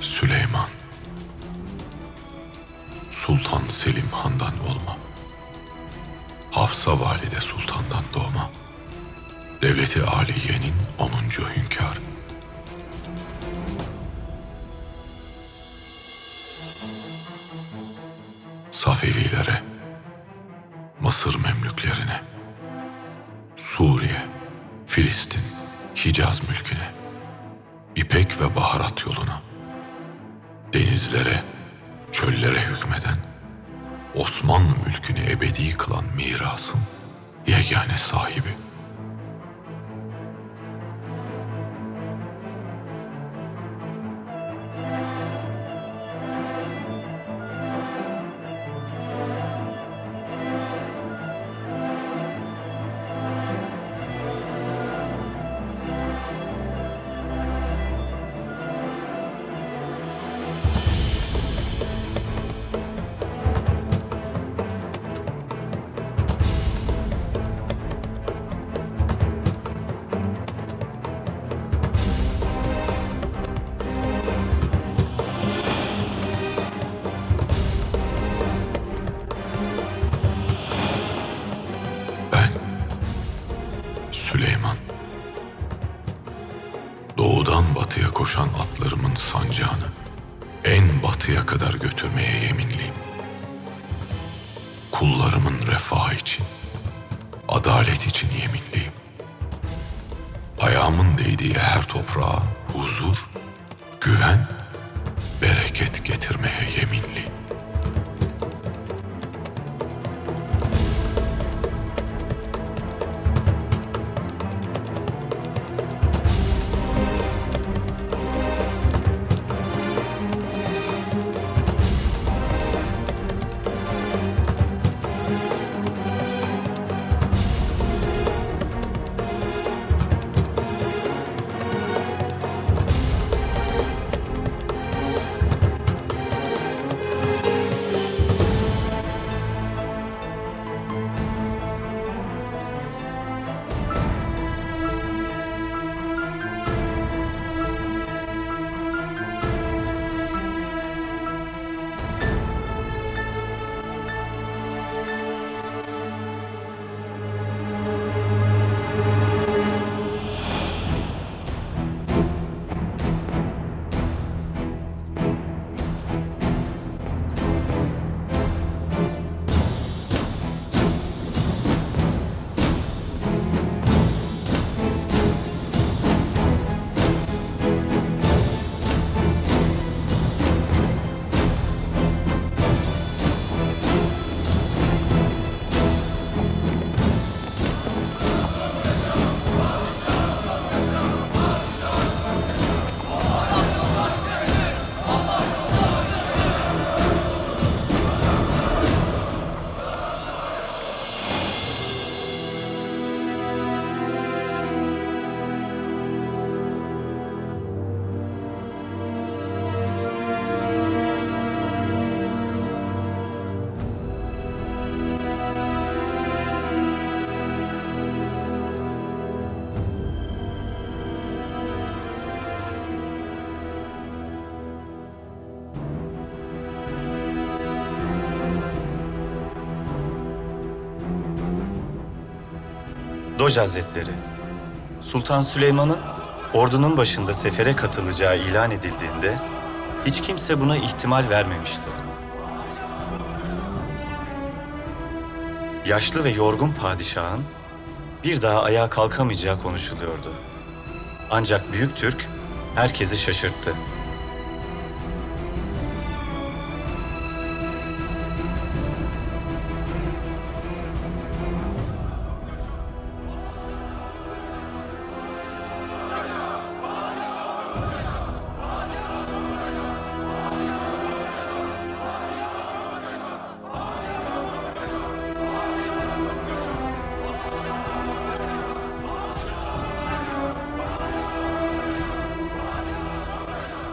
Süleyman. Sultan Selim Han'dan olma. Hafsa Valide Sultan'dan doğma. Devleti Aliye'nin 10. hünkârı. Safevilere, Mısır Memlüklerine, Suriye, Filistin, Hicaz mülküne, İpek ve baharat yoluna, denizlere, çöllere hükmeden, Osmanlı mülkünü ebedi kılan mirasın yegane sahibi. Doğudan batıya koşan atlarımın sancağını en batıya kadar götürmeye yeminliyim. Kullarımın refahı için, adalet için yeminliyim. Ayağımın değdiği her toprağa huzur, güven, bereket getirmeye yeminliyim. Doj Hazretleri, Sultan Süleyman'ın ordunun başında sefere katılacağı ilan edildiğinde hiç kimse buna ihtimal vermemişti. Yaşlı ve yorgun padişahın bir daha ayağa kalkamayacağı konuşuluyordu. Ancak Büyük Türk herkesi şaşırttı.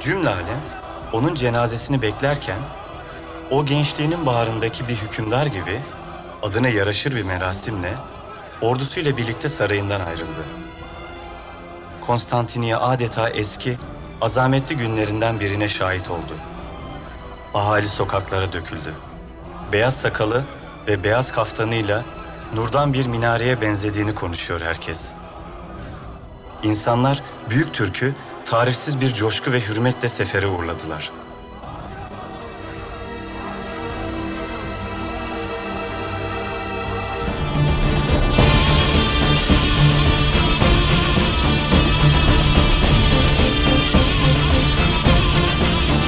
Cümle alem onun cenazesini beklerken o gençliğinin baharındaki bir hükümdar gibi adına yaraşır bir merasimle ordusuyla birlikte sarayından ayrıldı. Konstantiniye adeta eski azametli günlerinden birine şahit oldu. Ahali sokaklara döküldü. Beyaz sakalı ve beyaz kaftanıyla nurdan bir minareye benzediğini konuşuyor herkes. İnsanlar büyük Türk'ü tarifsiz bir coşku ve hürmetle sefere uğurladılar.